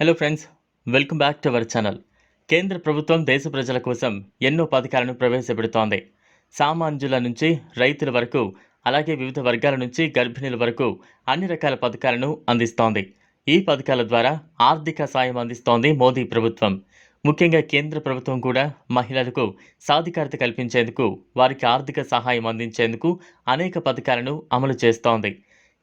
Hello friends welcome back to our channel కేంద్ర ప్రభుత్వం దేశ ప్రజల కోసం ఎన్నో పథకాలను ప్రవేశపెడుతోంది సామాన్యుల నుంచి రైతుల వరకు అలాగే వివిధ వర్గాల నుంచి గర్భిణీల వరకు అన్ని రకాల పథకాలను అందిస్తోంది. ఈ పథకాల ద్వారా ఆర్థిక సాయం అందిస్తోంది మోదీ ప్రభుత్వం. ముఖ్యంగా కేంద్ర ప్రభుత్వం కూడా మహిళలకు సాధికారత కల్పించేందుకు వారికి ఆర్థిక సహాయం అందించేందుకు అనేక పథకాలను అమలు చేస్తోంది.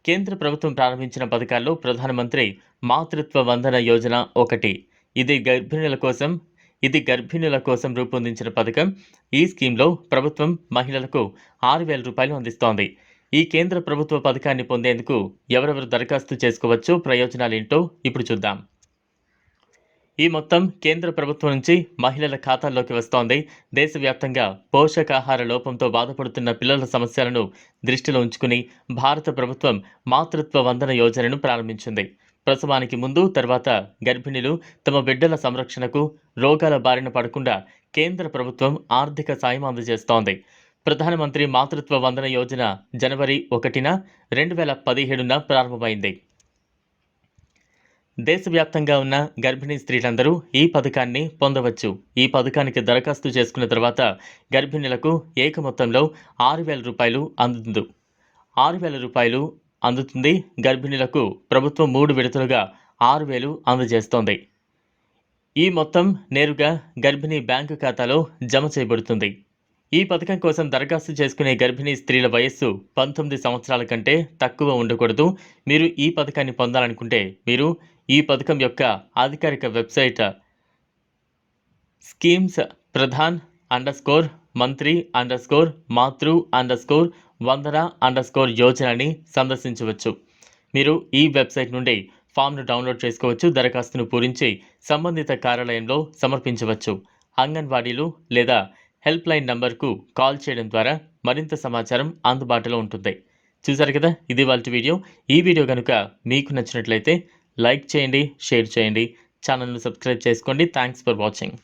కేంద్ర ప్రభుత్వం ప్రారంభించిన పథకాల్లో ప్రధానమంత్రి మాతృత్వ వందన యోజన ఒకటి. ఇది గర్భిణుల కోసం ఇది గర్భిణుల కోసం రూపొందించిన పథకం. ఈ స్కీమ్లో ప్రభుత్వం మహిళలకు ఆరు వేల రూపాయలు అందిస్తోంది. ఈ కేంద్ర ప్రభుత్వ పథకాన్ని పొందేందుకు ఎవరెవరు దరఖాస్తు చేసుకోవచ్చో ప్రయోజనాలేంటో ఇప్పుడు చూద్దాం. ఈ మొత్తం కేంద్ర ప్రభుత్వం నుంచి మహిళల ఖాతాల్లోకి వస్తోంది. దేశవ్యాప్తంగా పోషకాహార లోపంతో బాధపడుతున్న పిల్లల సమస్యలను దృష్టిలో ఉంచుకుని భారత ప్రభుత్వం మాతృత్వ వందన యోజనను ప్రారంభించింది. ప్రసవానికి ముందు తర్వాత గర్భిణులు తమ బిడ్డల సంరక్షణకు రోగాల బారిన పడకుండా కేంద్ర ప్రభుత్వం ఆర్థిక సాయం అందజేస్తోంది. ప్రధానమంత్రి మాతృత్వ వందన యోజన జనవరి ఒకటిన రెండు వేల పదిహేడున ప్రారంభమైంది. దేశవ్యాప్తంగా ఉన్న గర్భిణీ స్త్రీలందరూ ఈ పథకాన్ని పొందవచ్చు. ఈ పథకానికి దరఖాస్తు చేసుకున్న తర్వాత గర్భిణులకు ఏక మొత్తంలో ఆరు వేల రూపాయలు అందుతుంది. ఆరు వేల రూపాయలు అందుతుంది గర్భిణులకు ప్రభుత్వం మూడు విడతలుగా ఆరు వేలు అందజేస్తోంది. ఈ మొత్తం నేరుగా గర్భిణీ బ్యాంకు ఖాతాలో జమ చేయబడుతుంది. ఈ పథకం కోసం దరఖాస్తు చేసుకునే గర్భిణీ స్త్రీల వయస్సు పంతొమ్మిది సంవత్సరాల కంటే తక్కువ ఉండకూడదు. మీరు ఈ పథకాన్ని పొందాలనుకుంటే మీరు ఈ పథకం యొక్క అధికారిక website schemes Pradhan underscore Mantri underscore Matru underscore Vandana underscore యోజనని సందర్శించవచ్చు. మీరు ఈ వెబ్సైట్ నుండి ఫామ్ను డౌన్లోడ్ చేసుకోవచ్చు. దరఖాస్తును పూరించి సంబంధిత కార్యాలయంలో సమర్పించవచ్చు. అంగన్వాడీలు లేదా హెల్ప్ లైన్ నంబర్కు కాల్ చేయడం ద్వారా మరింత సమాచారం అందుబాటులో ఉంటుంది. చూసారు కదా? ఇది వాళ్ళ వీడియో. ఈ వీడియో కనుక మీకు నచ్చినట్లయితే లైక్ చేయండి షేర్ చేయండి. ఛానల్ను సబ్స్క్రైబ్ చేసుకోండి. Thanks for watching.